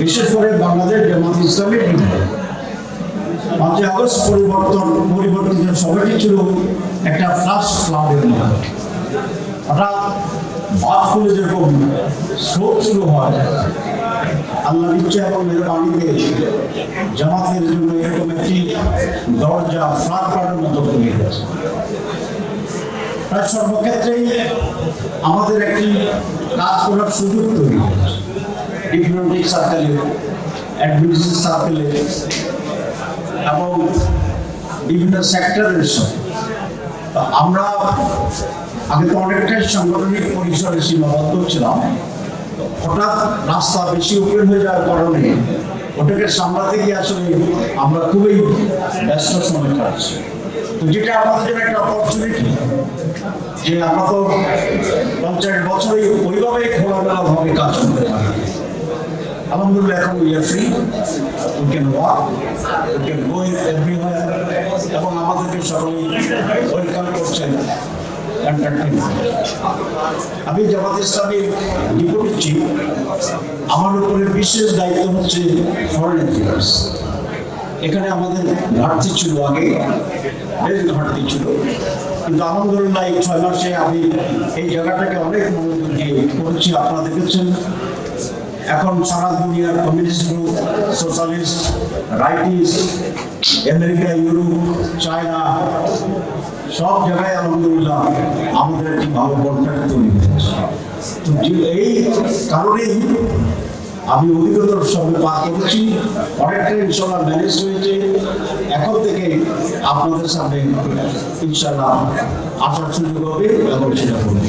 বিশেষ করে বাংলাদেশ জামাত বিরুদ্ধে পাঁচই আগস্ট পরিবর্তন পরিবর্তিত সবাইটি ছিল একটা ফ্লাশ ক্লাউডের মতো হঠাৎ বাদ খুলে যেরকম স্রোত শুরু হয়, আল্লাহ ইচ্ছা এবং মেহরবানিতে জামাতের জন্য এরকম একটি দরজা ফ্লাট করার মতো তৈরি হয়েছে। প্রায় সর্বক্ষেত্রেই আমাদের একটি কাজ করার সুযোগ তৈরি হয়েছে। ডিপ্লোমেটিক সার্কেলে অ্যাডমিনিস্ট্রেটিভ সার্কেলে এবং বিভিন্ন সেক্টরের সঙ্গে আমরা আগে তো অনেকটাই সাংগঠনিক পরিসরে সীমাবদ্ধ ছিলাম। হঠাৎ রাস্তা বেশি ওপেন হয়ে যাওয়ার কারণে ওটাকে সামলাতে গিয়ে আসলে আমরা খুবই ব্যস্ত সময় কাটছি তো যেটা আমাদের জন্য একটা অপরচুনিটি যে আমরা তো পঞ্চাশ বছরই ওইভাবে খোলামেলা ভাবে কাজ করতে পারি। এখন we are free we can walk we can go everywhere এবং আমাদেরকে সকলেই ওয়েলকাম করছেন। আমি জামাত ইসলামের ডিপুটি চিফ আমার উপরে বিশেষ দায়িত্ব হচ্ছে ফরেন অ্যাফেয়ার্স এখানে আমাদের ঘাটতি ছিল আগে, বেশ ঘাটতি ছিল। কিন্তু আলহামদুলিল্লাহ এই ছয় মাসে আমি এই জায়গাটাকে অনেক মনোযোগ দিয়ে করেছি। আপনারা দেখেছেন এখন সারা দুনিয়ার communist group socialist rightist America Europe China সব জায়গায় আলহামদুলিল্লাহ আমাদের একটি ভালো কন্ট্যাক্ট তৈরি হয়েছে। এই কারণেই আমি অভিজ্ঞতার সঙ্গে পার করেছি অনেকটা ইনশাল্লাহ ম্যানেজ হয়েছে। এখন থেকে আপনাদের সামনে ইনশাল্লাহ আসার সুযোগ হবে এবং সেটা করবে।